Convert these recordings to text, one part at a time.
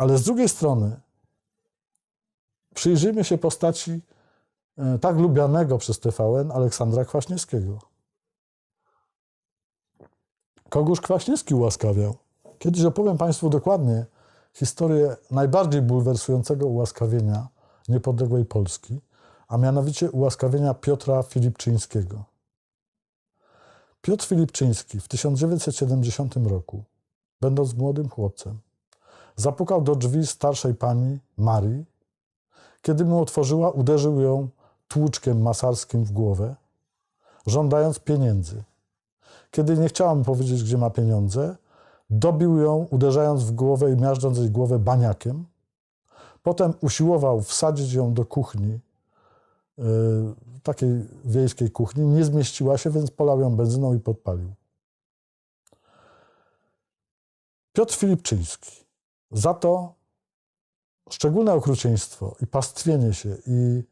Ale z drugiej strony przyjrzyjmy się postaci e, tak lubianego przez TVN Aleksandra Kwaśniewskiego. Kogóż Kwaśniewski ułaskawiał? Kiedyś opowiem Państwu dokładnie historię najbardziej bulwersującego ułaskawienia niepodległej Polski, a mianowicie ułaskawienia Piotra Filipczyńskiego. Piotr Filipczyński w 1970 roku, będąc młodym chłopcem, zapukał do drzwi starszej pani Marii. Kiedy mu otworzyła, uderzył ją tłuczkiem masarskim w głowę, żądając pieniędzy. Kiedy nie chciała mu powiedzieć, gdzie ma pieniądze, dobił ją, uderzając w głowę i miażdżąc jej głowę baniakiem. Potem usiłował wsadzić ją do kuchni, yy, takiej wiejskiej kuchni. Nie zmieściła się, więc polał ją benzyną i podpalił. Piotr Filipczyński. Za to szczególne okrucieństwo i pastwienie się i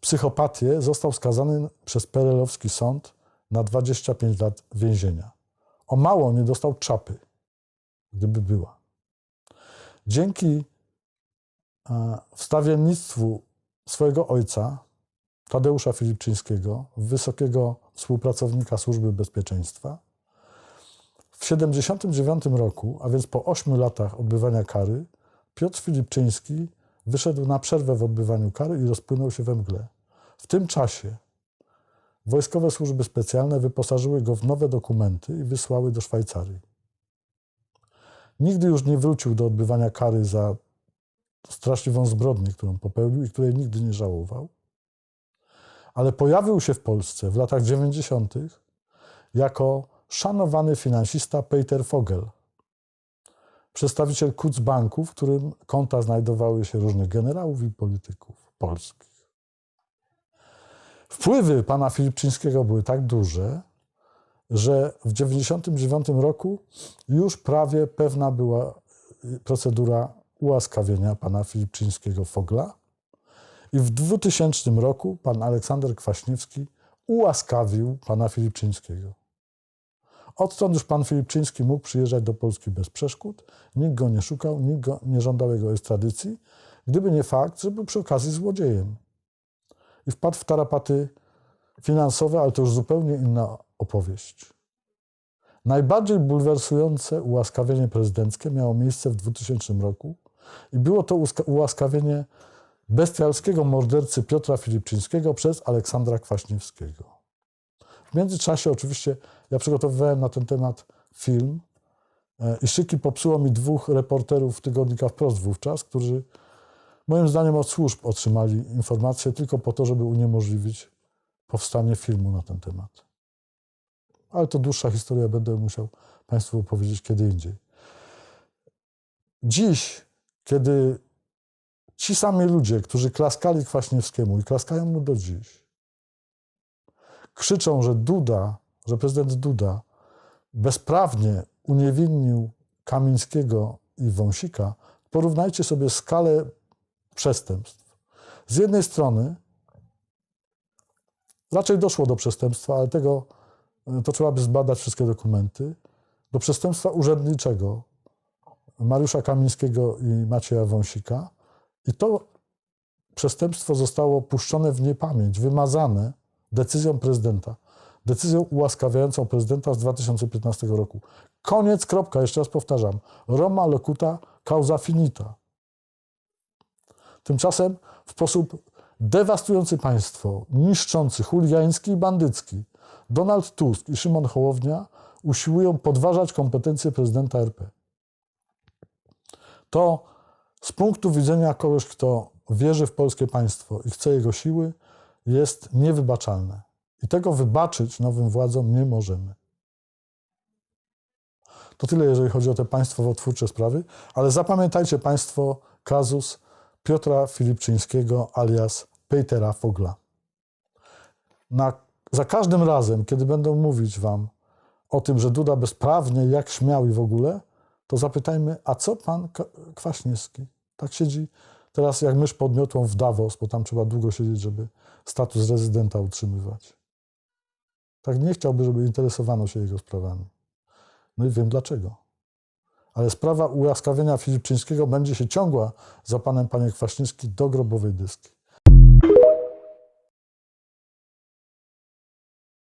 psychopatię został skazany przez perelowski sąd na 25 lat więzienia. O mało nie dostał czapy, gdyby była. Dzięki e, wstawiennictwu swojego ojca, Tadeusza Filipczyńskiego, wysokiego współpracownika Służby Bezpieczeństwa, w 1979 roku, a więc po 8 latach odbywania kary, Piotr Filipczyński wyszedł na przerwę w odbywaniu kary i rozpłynął się we mgle. W tym czasie wojskowe służby specjalne wyposażyły go w nowe dokumenty i wysłały do Szwajcarii. Nigdy już nie wrócił do odbywania kary za straszliwą zbrodnię, którą popełnił i której nigdy nie żałował. Ale pojawił się w Polsce w latach 90. jako szanowany finansista Peter Fogel, przedstawiciel Kucbanku, w którym konta znajdowały się różnych generałów i polityków polskich. Wpływy pana Filipczyńskiego były tak duże, że w 1999 roku już prawie pewna była procedura ułaskawienia pana Filipczyńskiego Fogla. I w 2000 roku pan Aleksander Kwaśniewski ułaskawił pana Filipczyńskiego. Odtąd już pan Filipczyński mógł przyjeżdżać do Polski bez przeszkód. Nikt go nie szukał, nikt go nie żądał jego ekstradycji, gdyby nie fakt, że był przy okazji złodziejem. I wpadł w tarapaty finansowe, ale to już zupełnie inna opowieść. Najbardziej bulwersujące ułaskawienie prezydenckie miało miejsce w 2000 roku i było to ułaskawienie bestialskiego mordercy Piotra Filipczyńskiego przez Aleksandra Kwaśniewskiego. W międzyczasie oczywiście ja przygotowywałem na ten temat film e, i szyki popsuło mi dwóch reporterów tygodnika Wprost wówczas, którzy moim zdaniem od służb otrzymali informacje tylko po to, żeby uniemożliwić powstanie filmu na ten temat. Ale to dłuższa historia, będę musiał Państwu opowiedzieć kiedy indziej. Dziś, kiedy ci sami ludzie, którzy klaskali Kwaśniewskiemu i klaskają mu do dziś, krzyczą, że Duda, że prezydent Duda bezprawnie uniewinnił Kamińskiego i Wąsika, porównajcie sobie skalę przestępstw. Z jednej strony raczej doszło do przestępstwa, ale tego e, to trzeba by zbadać wszystkie dokumenty, do przestępstwa urzędniczego Mariusza Kamińskiego i Macieja Wąsika. I to przestępstwo zostało puszczone w niepamięć, wymazane decyzją prezydenta. Decyzją ułaskawiającą prezydenta z 2015 roku. Koniec, kropka, jeszcze raz powtarzam. Roma locuta causa finita. Tymczasem w sposób dewastujący państwo, niszczący, chuligański i bandycki, Donald Tusk i Szymon Hołownia usiłują podważać kompetencje prezydenta RP. To z punktu widzenia kogoś, kto wierzy w polskie państwo i chce jego siły, jest niewybaczalne. I tego wybaczyć nowym władzom nie możemy. To tyle, jeżeli chodzi o te państwowo-twórcze sprawy, ale zapamiętajcie Państwo kazus Piotra Filipczyńskiego alias Petera Fogla. Na, za każdym razem, kiedy będą mówić Wam o tym, że Duda bezprawnie, jak śmiał i w ogóle, to zapytajmy, a co pan Kwaśniewski? Tak siedzi teraz jak mysz podmiotą w Davos, bo tam trzeba długo siedzieć, żeby status rezydenta utrzymywać. Tak nie chciałby, żeby interesowano się jego sprawami. No i wiem dlaczego. ale sprawa ułaskawienia Filipczyńskiego będzie się ciągła za panem, panie Kwaśniewski, do grobowej dyski.